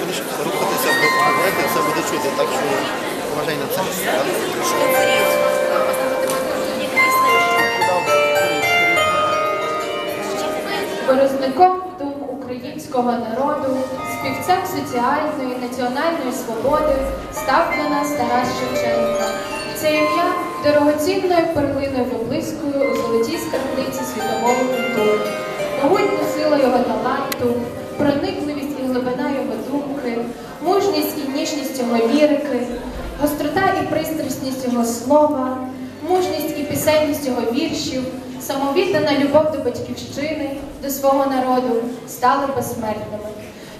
Будеш рухатися, говорити, все буде чути, так що вважай на це. Борозником дум українського народу, співцем соціальної, національної свободи став для нас Тарас Шевченко. Це ім'я дорогоцінною перлиною виблискує у золотій скарбниці світової культури. Могутня сила його таланту, проникливість і глибина його думки, мужність і ніжність його лірики, гострота і пристрасність його слова, мужність і пісенність його віршів, самовіддана любов до батьківщини, до свого народу стали безсмертними.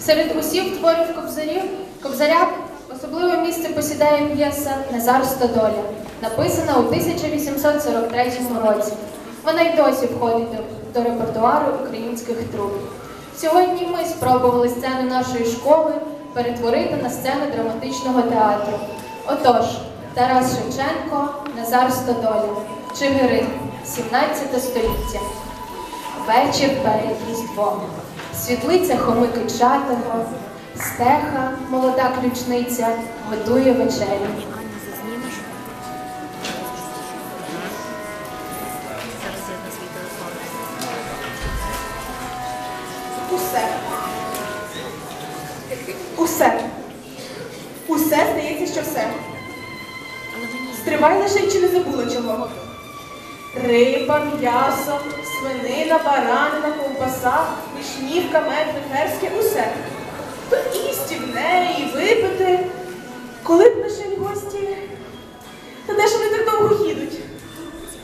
Серед усіх творів кобзарів, кобзаря особливе місце посідає п'єса Назар Стодоля, написана у 1843 році. Вона й досі входить до, репертуару українських труб. Сьогодні ми спробували сцену нашої школи перетворити на сцену драматичного театру. Отож, Тарас Шевченко, Назар Стодоля, Чигирин, 17 століття. Вечір перед Різдвом. Світлиця Хоми Кичатого, стеха, молода ключниця, готує вечерю. Все. Стривай лише, чи не забула чого. Риба, м'ясо, свинина, баранина, ковбаса, вишнівка, мед, вихерське, усе. То і стівне, і випити. Коли б в гості. Та де ж вони так довго їдуть?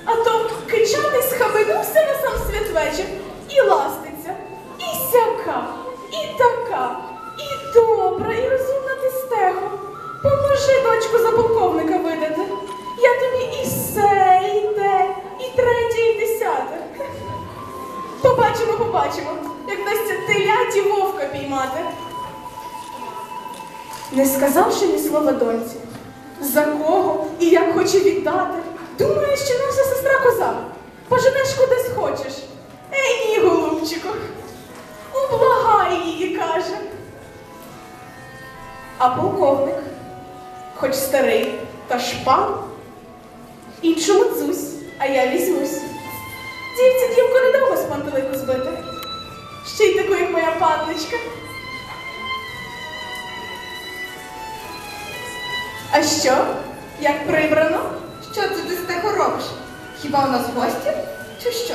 А то кичаний схаменувся на сам святвечір і ластиться, і сяка, і така, і добра, і розумна ти стехо. Поможи дочку за полковника видати. Я тобі і се, і те, і третє, і десяте. Побачимо, побачимо, як вдасться теляті вовка піймати. Не сказавши ні слова доньці, за кого і як хоче віддати, думає, що наша сестра коза. Поженеш куди схочеш. Ей, ні, голубчику. Ублагай її, каже. А полковник, хоч старий та шпан, іншому дзусь, а я візьмусь. Дівці дівку недовго з пантелику збити. Ще й таку, як моя панночка. А що? Як прибрано? Що це ти з того робиш? Хіба у нас гості? Чи що?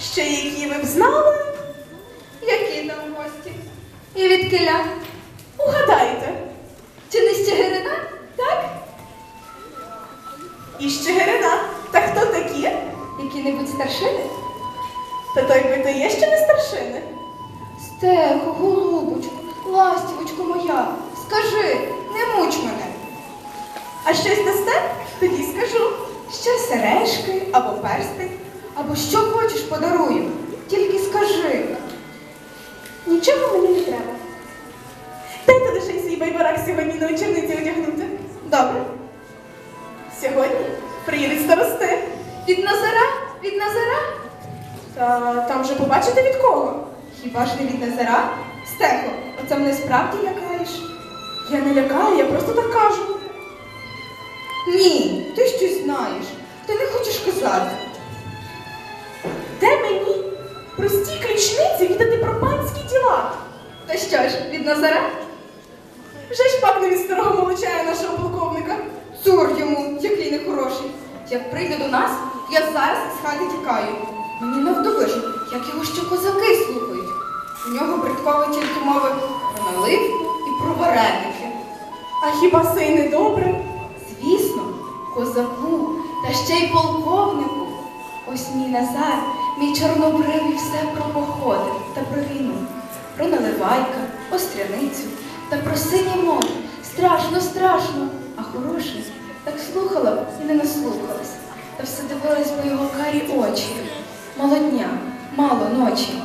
Ще які ви б знали? Які там гості? І від киля? Угадайте. Чи не з Чигирина? Так? І з Чигирина. Та хто такі? Які-небудь старшини? Та той би то є ще не старшини. Стехо, голубочко, ластівочко моя, скажи, не муч мене. А щось дасте? Тоді скажу. Ще сережки або перстик, або що хочеш подарую. Тільки скажи. Нічого мені не треба. Дайте лише свій байбарак сьогодні на вечорниці одягнути. Добре. Сьогодні приїдуть старости. Від Назара? Від Назара? Та там вже побачите від кого. Хіба ж не від Назара? Стехо, оце мене справді лякаєш? Я не лякаю, я просто так кажу. Ні, ти щось знаєш. Ти не хочеш казати. Де мені простій ключниці віддати про панські діла? Та що ж, від Назара? Вже ж пак не від старого молочая нашого полковника. Цур йому, який нехороший. Як прийде до нас, я зараз з хати тікаю. Мені не вдовижу, як його ще козаки слухають. У нього бридково тільки мови про наливку і про вареники. А хіба це й не добре? Звісно, козаку та ще й полковнику. Ось мій Назар, мій чорнобривий все про походи та про війну, про наливайка, остряницю та про синє море. Страшно, страшно, а хороше. Так слухала б і не наслухалась. Та все дивилась би його карі очі. Мало дня, мало ночі.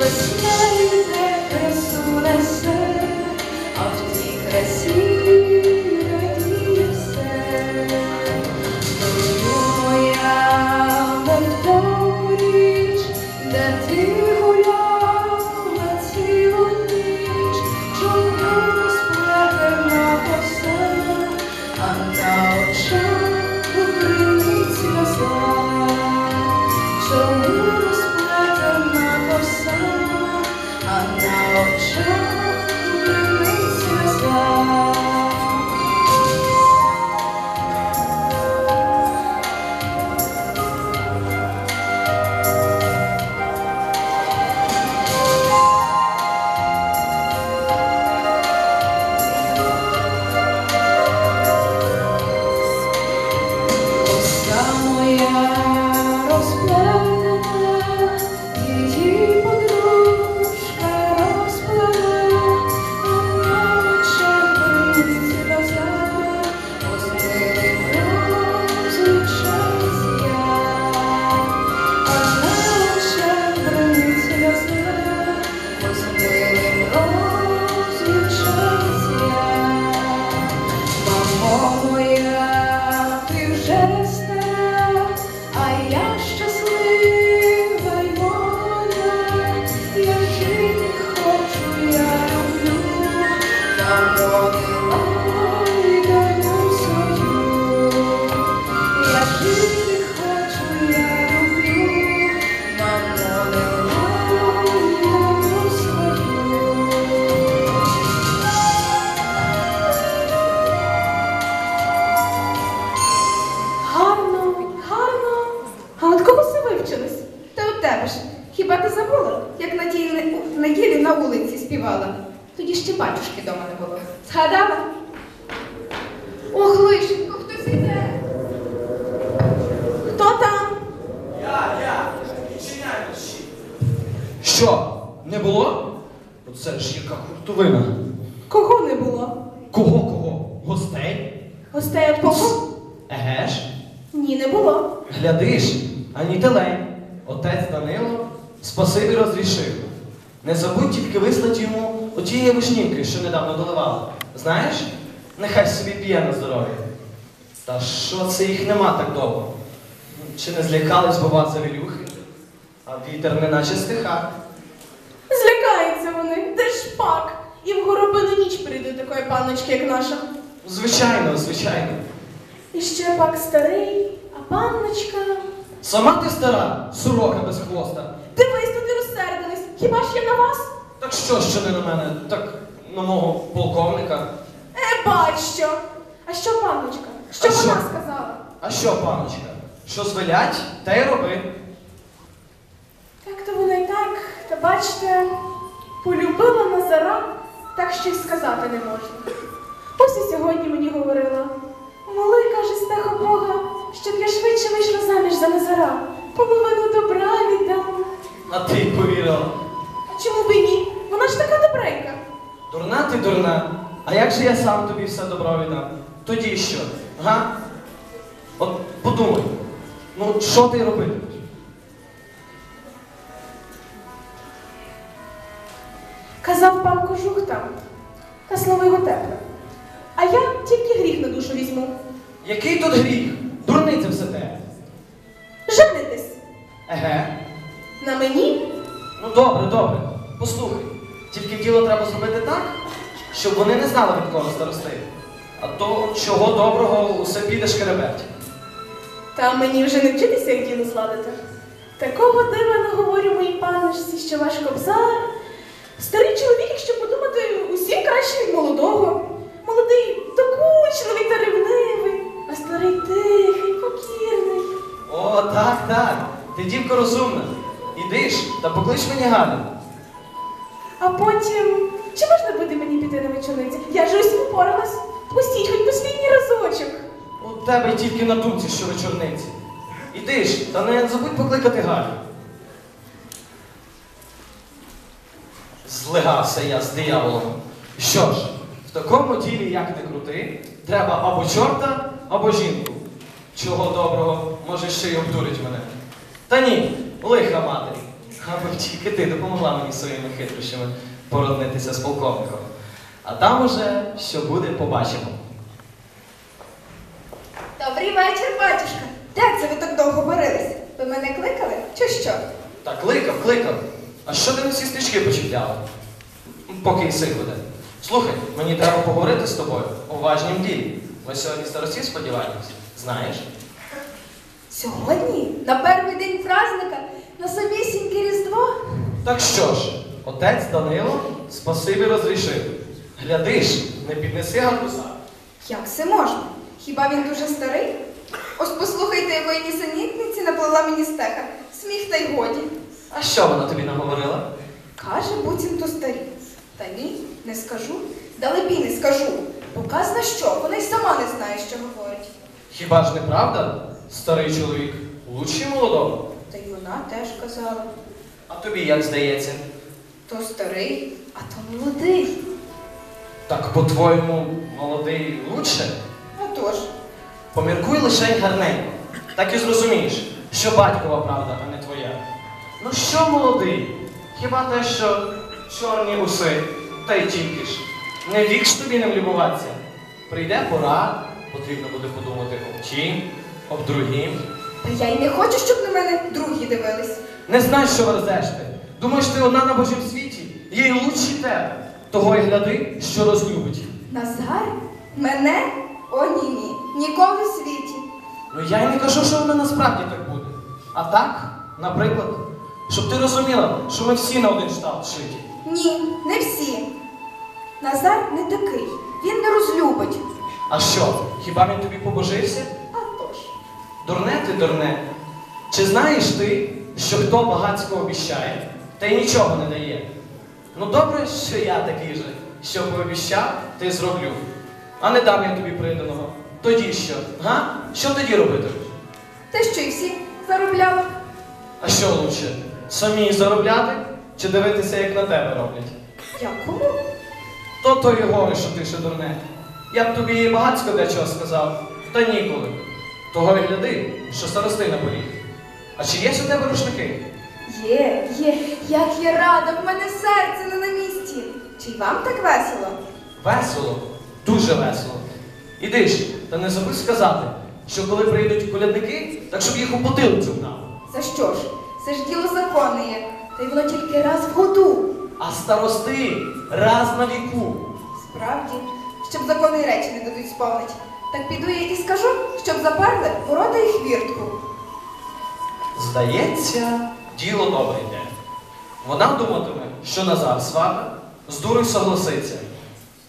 Весна йде красу несе, а злякались, бува, завірюхи? А вітер не наче стиха. Злякаються вони, де ж пак? І в горобину ніч прийдуть такої панночки, як наша. Звичайно, звичайно. І ще пак старий, а панночка. Сама ти стара, сорока без хвоста. Дивись, туди розсердились. Хіба ж я на вас? Так що, що не на мене, так на мого полковника. Е, бач що. А що панночка? Що А вона що? сказала? А що, паночка? Що звелять, те й роби. Так то вона й так, та бачите, полюбила Назара, так що й сказати не можна. Ось і сьогодні мені говорила. Моли, каже, стеха Бога, щоб я швидше вийшла заміж за Назара. Половину добра віддам. А ти й повірила. А чому б і ні? Вона ж така добренька. Дурна ти дурна. А як же я сам тобі все добро віддам? Тоді що? Га? От подумай. Ну, що ти робитимеш? Казав пан кожух там, та слово його тепле. А я тільки гріх на душу візьму. Який тут гріх? Дурниця все те. Женитись Еге. на мені Ну добре, добре. Послухай. Тільки діло треба зробити так, щоб вони не знали від кого старости. А то чого доброго усе піде шкереберть. Та мені вже не вчитися, як діло сладити. Такого дива не говорю моїй панночці, що ваш кобзар. Старий чоловік, якщо подумати, усім краще від молодого. Молодий докучливий та ревнивий, а старий тихий, покірний. О, так, так. Ти дівка розумна. іди ж та поклич мені Галю. А потім, чи можна буде мені піти на вечорниці? Я ж усім упоралась. Пустіть хоч послідній разочок. У тебе тільки на думці, що вечорниці. Іди ж, та не забудь покликати Галю. Злигався я з дияволом. Що ж, в такому ділі, як не крути, треба або чорта, або жінку. Чого доброго, може ще й обдурить мене. Та ні, лиха матері. Аби тільки ти допомогла мені своїми хитрощами породнитися з полковником. А там уже, що буде, побачимо. Добрий вечір, батюшка. Як це ви так довго борились? Ви мене кликали? Чи що? Так, кликав, кликав. А що ти на ці стрічки почіпляла? Поки і сил буде. Слухай, мені треба поговорити з тобою у важнім ділі. Ми сьогодні старості сподіваємось. Знаєш? Сьогодні? На перший день праздника? На самісіньке Різдво? Так що ж, отець Данило спасибі розрішив. Глядиш, не піднеси гарбуза. Як це можна? Хіба він дуже старий? Ось послухайте, якої нісенітниці наплела мені стеха. Сміх та й годі. А що вона тобі наговорила? Каже, буцімто старі. Та ні, не скажу. Далебі не скажу. Бо казна що, вона й сама не знає, що говорить. Хіба ж не правда? Старий чоловік лучший молодого. Та й вона теж казала. А тобі як здається? То старий, а то молодий. Так, по-твоєму, молодий лучше? А тож, Поміркуй лише гарненько, так і зрозумієш, що батькова правда, а не твоя. Ну що молодий? Хіба те, що чорні уси, та й тільки ж. Не вік ж тобі ним любуватися. Прийде пора, потрібно буде подумати об тім, об другім. та я й не хочу, щоб на мене другі дивились. Не знаєш, що верзеш ти. Думаєш, ти одна на Божім світі, є й лучші тебе. Того й гляди, що розлюбить. Назар? Мене? О, ні, ні. Ніколи в світі. Ну я й не кажу, що воно насправді так буде. А так, наприклад, щоб ти розуміла, що ми всі на один штат шиті. Ні, не всі. Назар не такий. Він не розлюбить. А що, хіба він тобі побожився? А тож. Дурне ти, дурне. Чи знаєш ти, що хто багатсько обіщає, та й нічого не дає? Ну добре, що я такий же, що пообіщав, ти зроблю. А не дам я тобі приданого. Тоді що? Га? Що тоді робити? Те, що й всі заробляли. А що лучше? Самі заробляти чи дивитися, як на тебе роблять? Якому? То то і горе, що ти ще дурне. Я б тобі і багацько дечого сказав, та ніколи. Того й гляди, що старости на поріг. А чи є у тебе рушники? Є, є. Як я рада, в мене серце не на місці. Чи й вам так весело? Весело, дуже весело. Іди ж, та не забудь сказати, що коли прийдуть колядники, так щоб їх у потилицю гнав. За що ж? Це ж діло законне є. Та й воно тільки раз в году. А старости раз на віку. Справді, щоб законні речі не дадуть сповнить. Так піду я і скажу, щоб заперли ворота і хвіртку. Здається, діло добре йде. Вона думатиме, що Назар свата з дурою согласиться.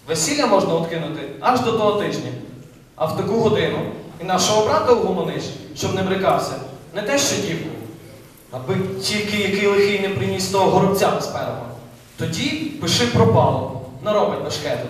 Весілля можна откинути аж до того тижня. А в таку годину і нашого брата угомониш, щоб не брикався, не те, що дівку. Аби тільки який лихий не приніс того горобця безперого. Тоді пиши пропало, наробить башкету.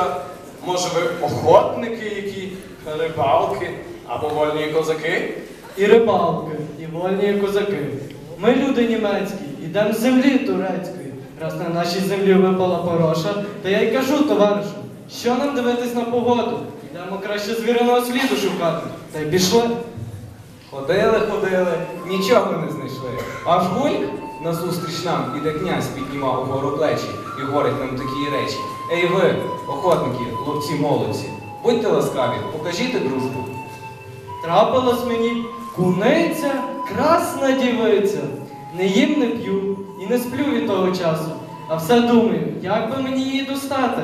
Зблизька? Може, ви охотники які, рибалки або вольні козаки? І рибалки, і вольні козаки. Ми люди німецькі, ідемо з землі турецької. Раз на нашій землі випала пороша, то я й кажу, товаришу, що нам дивитись на погоду? Йдемо краще звіреного сліду шукати. Та й пішли. Ходили, ходили, нічого не знайшли. Аж гульк назустріч нам іде князь піднімав угору плечі і говорить нам такі речі. Ей ви, охотники, ловці молодці, будьте ласкаві, покажіть дружбу. Трапилась мені куниця, красна дівиця. Не їм, не п'ю і не сплю від того часу. А все думаю, як би мені її достати.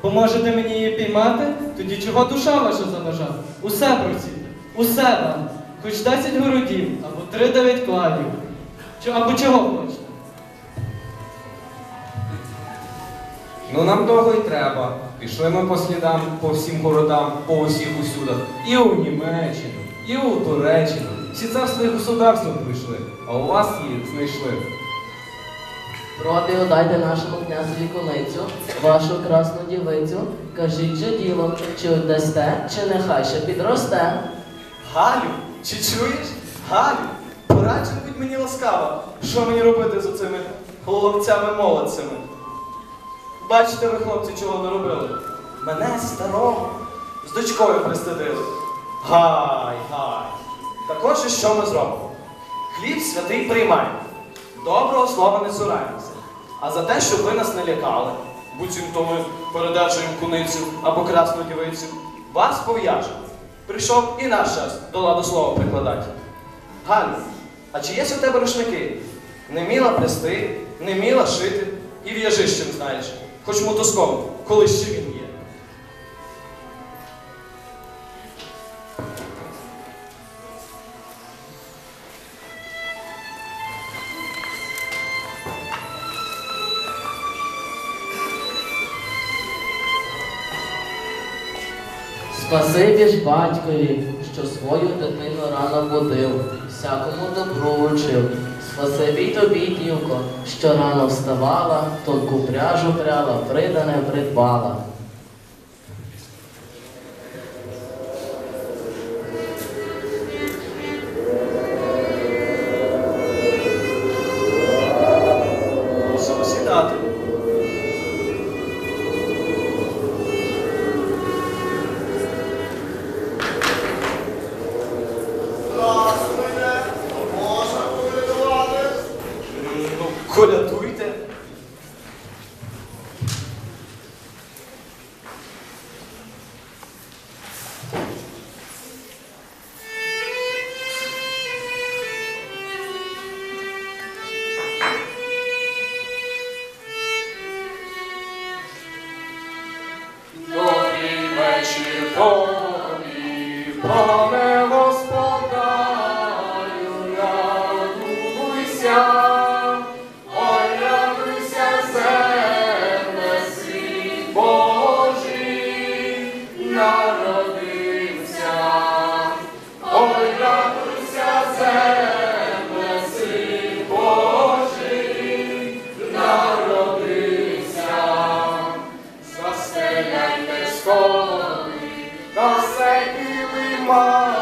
Поможете мені її піймати, тоді чого душа ваша заважа? Усе просіть, усе дам. Хоч 10 городів, або 3-9 кладів. Або чого хочете. Ну нам того й треба. Пішли ми по слідам, по всім городам, по усіх усюдах. І у Німеччину, і у Туреччину. Всі царства і государства прийшли, а у вас її знайшли. Пробі дайте нашому князеві куницю, вашу красну дівицю. Кажіть же діло, чи дасте, чи нехай ще підросте. Галю, чи чуєш? Галю, порадь, будь мені ласкава, що мені робити з оцими хлопцями-молодцями? Бачите ви, хлопці, чого наробили? Мене старого з дочкою пристидили. Гай, гай. Також і що ми зробимо? Хліб святий приймаємо. Доброго слова не цураємося. А за те, щоб ви нас не лякали, буцімто ми передачуємо куницю або красну дівицю, вас пов'яжемо. Прийшов і наш час до ладу слова прикладати. Галю, а чи є у тебе рушники? Не міла плести, не міла шити, і в'яжи з чим знаєш, хоч мотузком, коли ще він є. Спасибі ж батькові, що свою дитину рано будив, всякому добру учив. Спасибі тобі, дівко, що рано вставала, тонку пряжу пряла, придане придбала. Ну, Застеляйте сходи, та все килимами,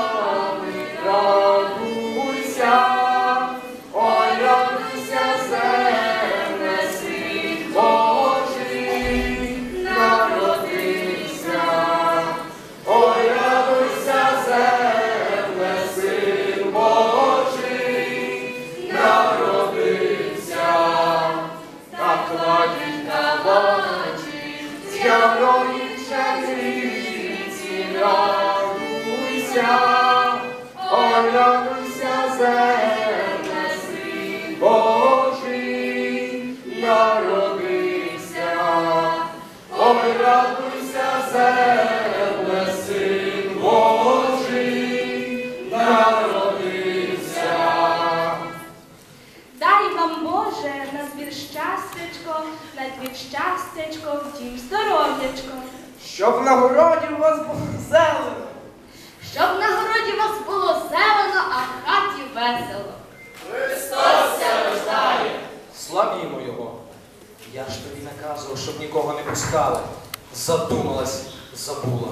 на збір щастячко, на двір щастячко, здоров'ячко. Щоб на городі у вас було зелено. Щоб на городі вас було зелено, а в хаті весело. Христос рождає! Славімо його. Я ж тобі наказував, щоб нікого не пускали. Задумалась, забула.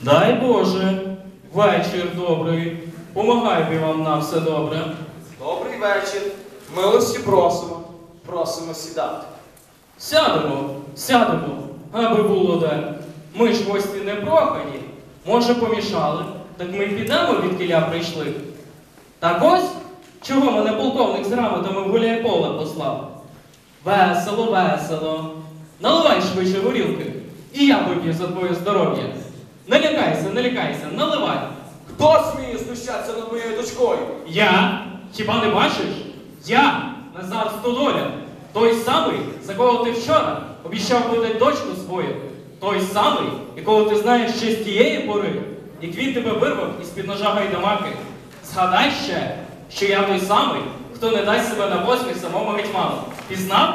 Дай Боже, вечір добрий. Помагай би вам на все добре. Добрий вечір. Милості просимо, просимо сідати. Сядемо, сядемо, аби було де. Ми ж гості не прохані. Може, помішали, так ми й підемо, від кіля прийшли. Так ось, чого мене полковник з грамотами в гуляє поле послав. Весело, весело. Наливай швидше горілки, і я вип'ю за твоє здоров'я. Не лякайся, не лякайся, наливай. Хто сміє знущатися над моєю дочкою? Я? Хіба не бачиш? Я, Назар Стодоля, той самий, за кого ти вчора обіцяв видати дочку свою, той самий, якого ти знаєш ще з тієї пори, як він тебе вирвав із-під ножа гайдамаки. Згадай ще, що я той самий, хто не дасть себе на восьмі самому гетьману. Пізнав?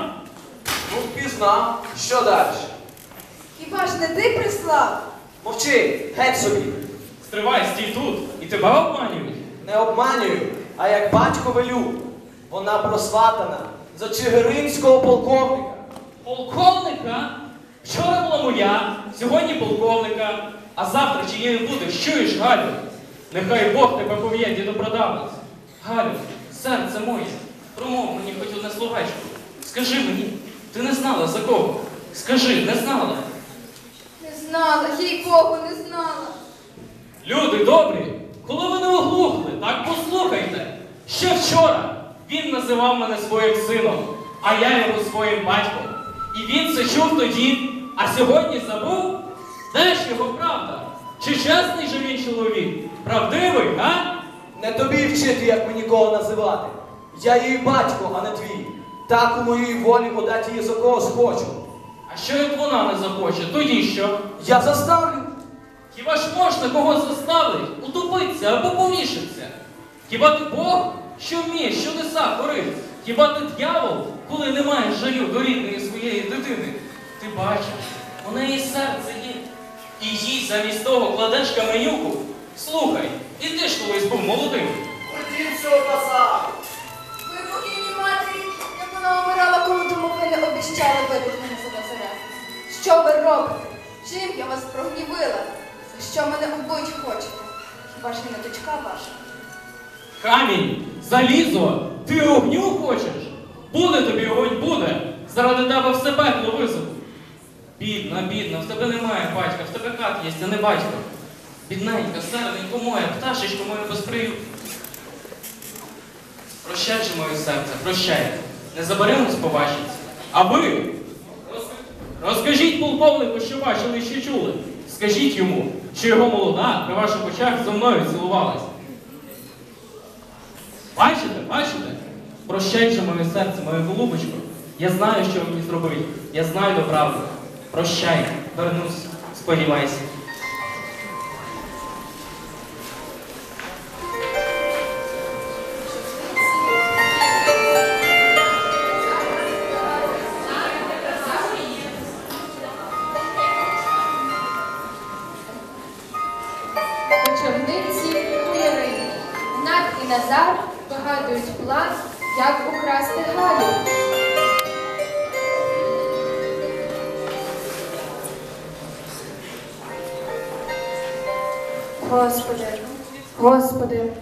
Ну, пізнав. Що далі? Хіба ж не ти прислав? Мовчи, геть собі. Стривай, стій тут, і тебе обманюють. Не обманюю, а як батько велю. Вона просватана за чигиринського полковника. Полковника? Вчора була моя, сьогодні полковника, а завтра чиєю будеш, чуєш, Галю? Нехай Бог тебе пов'є, дідопродавець. Галю, серце моє, промов мені хоч одне словечко. Скажи мені, ти не знала за кого? Скажи, не знала. Не знала, їй Богу, не знала. Люди добрі, коли ви не оглухли, так послухайте. Ще вчора він називав мене своїм сином, а я його своїм батьком. І він це чув тоді, а сьогодні забув? Де ж його правда? Чи чесний же він чоловік? Правдивий, а? Не тобі вчити, як мені кого називати. Я її батько, а не твій. Так у моїй волі подати її за кого схочу. А що як вона не захоче? Тоді що? Я заставлю. Хіба ж можна когось заставити, утопитися або повішатися? Хіба ти Бог, що вмієш чудеса творити? Хіба ти дьявол, коли не маєш жалю до рідної своєї дитини? Ти бачиш, у неї серце є. І їй замість того кладеш каменюку. Слухай, і ти ж колись був молодим. Ходім цього базару. Ви покійні матері, як вона умирала, коли тому ви не обіщали вибити мене за базаря. Що ви робите? Чим я вас прогнівила? За що мене убить хочете? Хіба ж не дочка ваша? Камінь, залізо, ти огню хочеш? Буде тобі огонь, буде. Заради тебе все пекло визову. Бідна, бідна, в тебе немає батька, в тебе кат є, а не батько. Бідненька, серденько моя, пташечко моє безприю. Прощай же моє серце, прощай. Не заберемось побачиться. А ви розкажіть полковнику, що бачили і що чули. Скажіть йому, що його молода при ваших очах зо мною цілувалась. Бачите, бачите? Прощай моє серце, моє голубочко. Я знаю, що мені зробити. Я знаю до правди. Прощай, вернусь, сподівайся. Господи,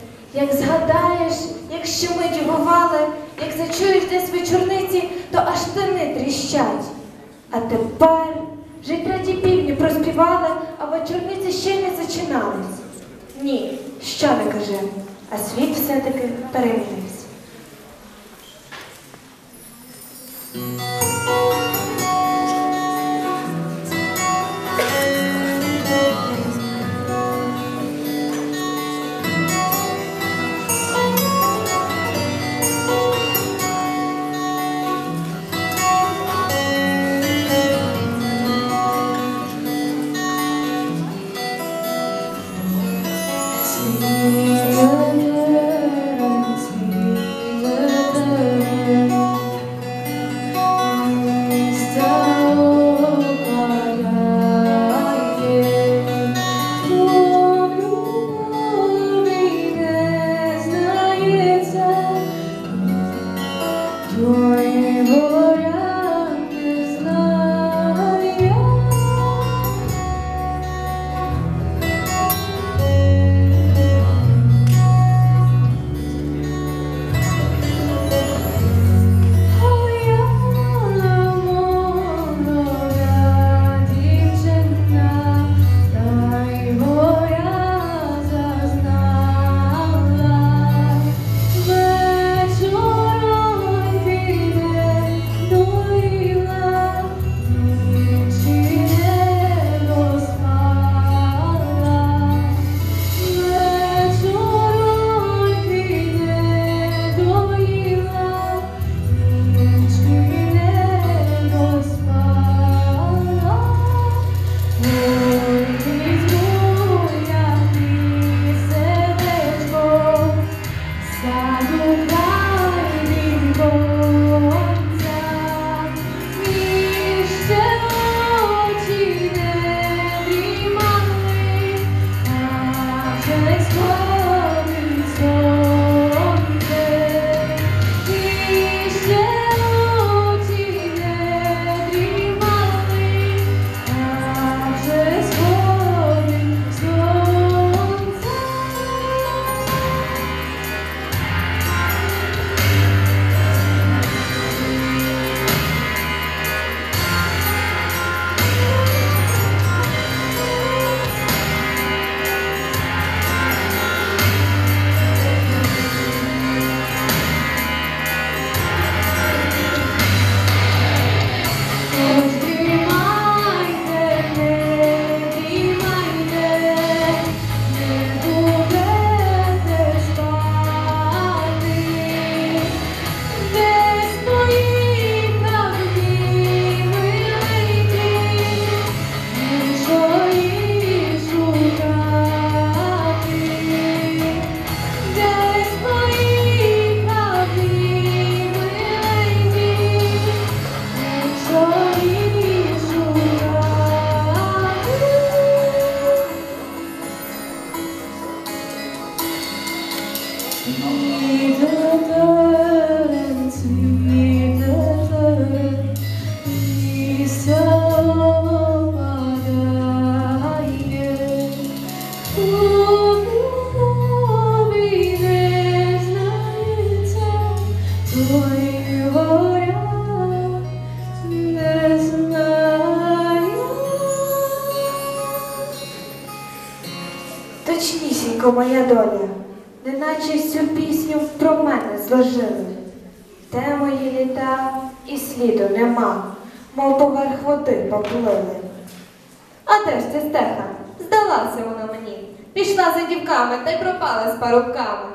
пропала з парубками.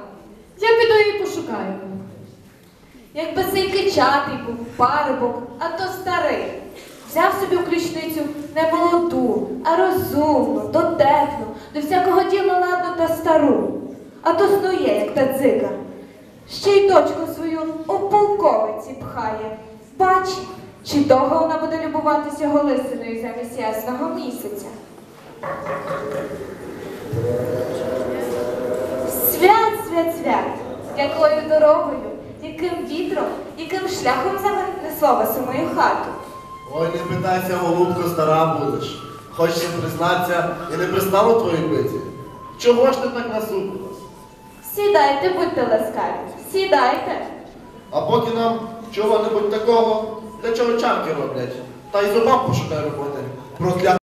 Я піду її пошукаю. Якби цей кичатий був парубок, а то старий. Взяв собі в ключницю не молоду, а розумну, дотепну, до всякого діла ладну та стару. А то снує, як та дзика. Ще й дочку свою у полковиці пхає. Бач, чи довго вона буде любуватися голисиною замість ясного місяця. Свят, свят, свят, якою дорогою, яким вітром, яким шляхом занесло вас у мою хату. Ой, не питайся, голубко, стара будеш. Хочеться признатися, і не пристало твоїй биті. Чого ж ти так насупилась? Сідайте, будьте ласкаві, сідайте. А поки нам чого-небудь такого, для чого чарки роблять? Та й зубам пошукай роботи. Прокля...